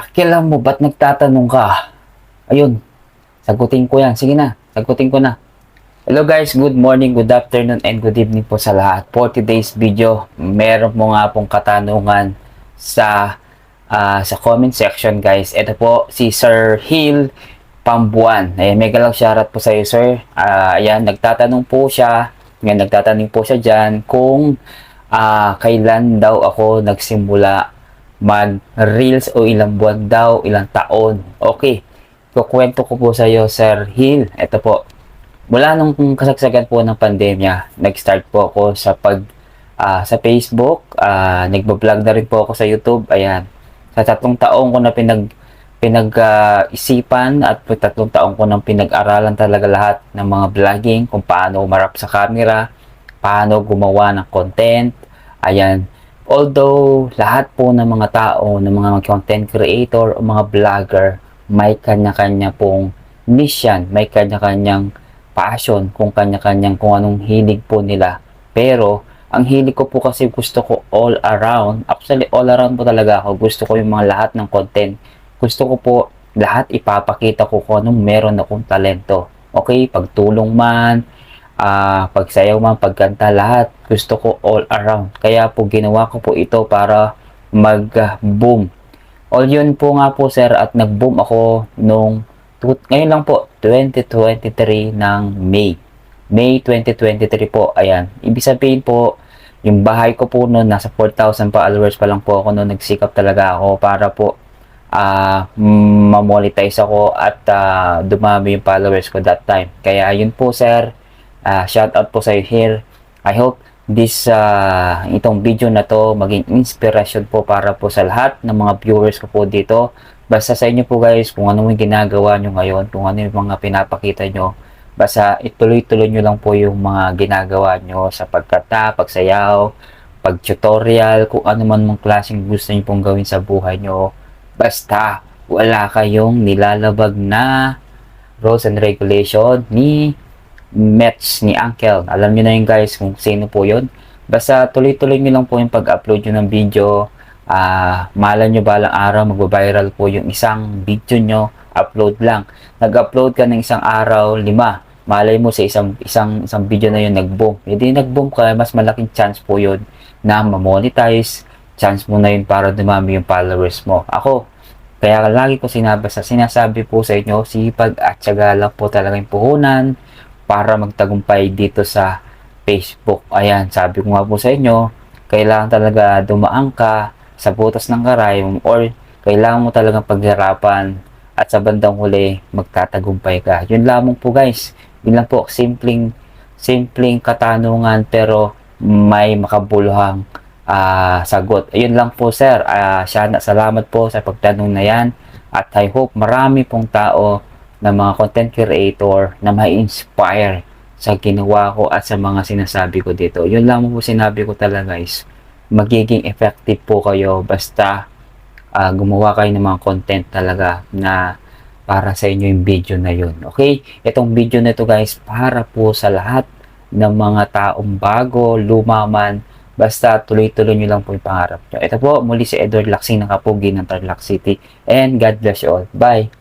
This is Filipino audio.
Pakialam mo, ba't nagtatanong ka? Ayun, sagutin ko yan. Sige na, sagutin ko na. Hello guys, good morning, good afternoon, and good evening po sa lahat. For today's video, meron mo nga pong katanungan sa ah, sa comment section guys. Ito po si Sir Hill Pambuan. Ayan, mega lang shoutout po sa iyo sir. Ah, ayan, nagtatanong po siya, ngayon nagtatanong po siya dyan kung ah, kailan daw ako nagsimula mag-reels o ilang buwan daw, ilang taon. Okay, kukwento ko po sa iyo Sir Hill. Ito po, mula nung kasagsagan po ng pandemya, nag-start po ako sa pag ah, sa Facebook, ah, nagbo-vlog na rin po ako sa YouTube. Ayan. Sa tatlong taong ko na pinag pinag-isipan at tatlong taong ko nang pinag-aralan talaga lahat ng mga vlogging, kung paano umarap sa camera, paano gumawa ng content. Ayan. Although lahat po ng mga tao, ng mga content creator o mga vlogger, may kanya-kanya pong mission, may kanya-kanyang passion, kung kanya-kanyang kung anong hilig po nila. Pero, ang hilig ko po kasi gusto ko all around. Actually, all around po talaga ako. Gusto ko yung mga lahat ng content. Gusto ko po lahat ipapakita ko kung anong meron akong talento. Okay? Pagtulong man, ah pagsayaw man, pagkanta, lahat. Gusto ko all around. Kaya po ginawa ko po ito para mag-boom. All yun po nga po sir at nag-boom ako nung ngayon lang po 2023 ng May. May 2023 po. Ayan. Ibig sabihin po yung bahay ko po noon nasa 4,000 followers pa lang po ako noon nagsikap talaga ako para po ah ma-monetize ako at ah, dumami yung followers ko that time. Kaya yun po sir, ah shout out po sa iyo here. I hope this ah, itong video na to maging inspiration po para po sa lahat ng mga viewers ko po dito. Basta sa inyo po guys, kung ano yung ginagawa nyo ngayon, kung ano yung mga pinapakita nyo, basta ituloy-tuloy nyo lang po yung mga ginagawa nyo sa pagkata, pagsayaw, pag-tutorial, kung ano man mong klaseng gusto nyo pong gawin sa buhay nyo. Basta, wala kayong nilalabag na rules and regulation ni Mets, ni Uncle. Alam nyo na yun guys kung sino po yun. Basta tuloy-tuloy nyo lang po yung pag-upload nyo ng video. Ah, malan nyo balang araw, magbabiral po yung isang video nyo. Upload lang. Nag-upload ka ng isang araw, lima. Malay mo sa isang isang isang video na yun nag-boom. Hindi nag-boom ka, mas malaking chance po yun na ma-monetize. Chance mo na yun para dumami yung followers mo. Ako, kaya lagi ko sinabi sa sinasabi po sa inyo, sipag at syaga lang po talaga yung puhunan para magtagumpay dito sa Facebook. Ayan, sabi ko nga po sa inyo, kailangan talaga dumaan ka sa butas ng karayom or kailangan mo talagang paghirapan at sa bandang huli magtatagumpay ka. Yun lamang po guys. Yun lang po, simpleng simpleng katanungan pero may makabuluhang ah, sagot. Ayun lang po sir. Ah, sana salamat po sa pagtanong na yan at I hope marami pong tao na mga content creator na ma-inspire sa ginawa ko at sa mga sinasabi ko dito. Yun lang po sinabi ko talaga guys. Magiging effective po kayo basta ah, gumawa kayo ng mga content talaga na para sa inyo yung video na yun. Okay? Itong video na ito guys para po sa lahat ng mga taong bago, lumaman, basta tuloy-tuloy nyo lang po yung pangarap nyo. Ito po, muli si Edward Laksing ng Kapugi ng Tarlac City. And God bless you all. Bye!